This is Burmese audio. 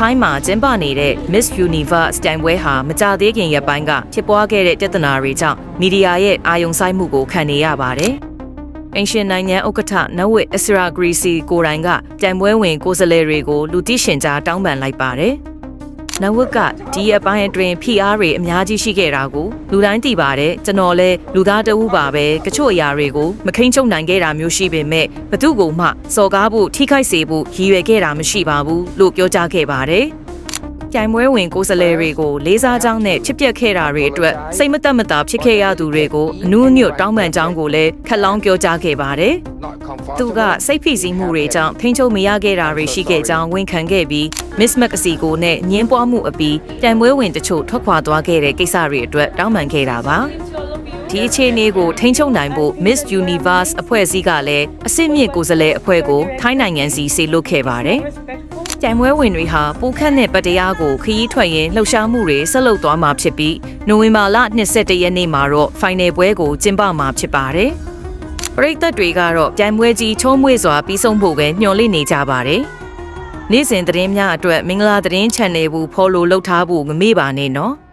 ထိုင်းမှာကျင်းပနေတဲ့ Miss Universe တိုင်ပွဲဟာမကြသေးခင်ရက်ပိုင်းကဖြစ်ပွားခဲ့တဲ့ပြဿနာတွေကြောင့်မီဒီယာရဲ့အာရုံစိုက်မှုကိုခံနေရပါတယ်။အင်ရှင်နိုင်ငံဥက္ကဋ္ဌနဝစ်အစရာဂရီစီကိုတိုင်ကတိုင်ပွဲဝင်ကိုယ်စားလှယ်တွေကိုလူသိရှင်ကြားတောင်းပန်လိုက်ပါတယ်။ နဝစ်ကဒီအပိုင်းအတွင်းဖိအားတွေအများကြီးရှိခဲ့တာကိုလူတိုင်းသိပါတယ်ကျွန်တော်လည်းလူသားတဦးပါပဲကချို့အရာတွေကိုမခိမ့်ချုပ်နိုင်ခဲ့တာမျိုးရှိပေမဲ့ဘသူ့ကိုမှစော်ကားဖို့ထိခိုက်စေဖို့ရည်ရွယ်ခဲ့တာမရှိပါဘူးလို့ပြောကြားခဲ့ပါတယ်။ ကြိုင်ပွဲဝင်ကိုယ်စားလှယ်တွေကိုလေးစားကြောင်းနဲ့ချစ်ပြက်ခဲ့တာတွေအတွက်စိတ်မသက်မသာဖြစ်ခဲ့ရသူတွေကိုအနူးအညွတ်တောင်းပန်ကြောင်းကိုလည်းခက်လောင်းပြောကြားခဲ့ပါတယ်။သူကစိတ်ဖိစီးမှုတွေကြောင့်ထိန်းချုပ်မရခဲ့တာတွေရှိခဲ့ကြောင်းဝန်ခံခဲ့ပြီး Miss Mexico နဲ့ညင်းပွားမှုအပြီးတိုင်ပွဲဝင်တချို့ထွက်ခွာသွားခဲ့တဲ့ကိစ္စတွေအတွက်တောင်းပန်ခဲ့တာပါဒီအခြေအနေကိုထိန်းချုပ်နိုင်ဖို့ Miss Universe အဖွဲ့အစည်းကလည်းအစစ်မြစ်ကိုယ်စားလှယ်အဖွဲ့ကိုထိုင်းနိုင်ငံစီစေလွှတ်ခဲ့ပါတယ်။ တိုင်ပွဲဝင်တွေဟာပိုခန့်တဲ့ပတရားကိုခရီးထွက်ရင်းလှုပ်ရှားမှုတွေဆက်လုပ်သွားမှာဖြစ်ပြီးနိုဝင်ဘာလ22ရက်နေ့မှာတော့ final ပွဲကိုကျင်းပမှာဖြစ်ပါတယ်။ပရိသတ်တွေကတော့ပြိုင်ပွဲကြီးချုံးမွေ့စွာပြီးဆုံးဖို့ပဲမျှော်လင့်နေကြပါတယ်။နေ့စဉ်သတင်းများအတွက်မင်္ဂလာသတင်း channel ဘူး follow လုပ်ထားဖို့မမေ့ပါနဲ့နော်။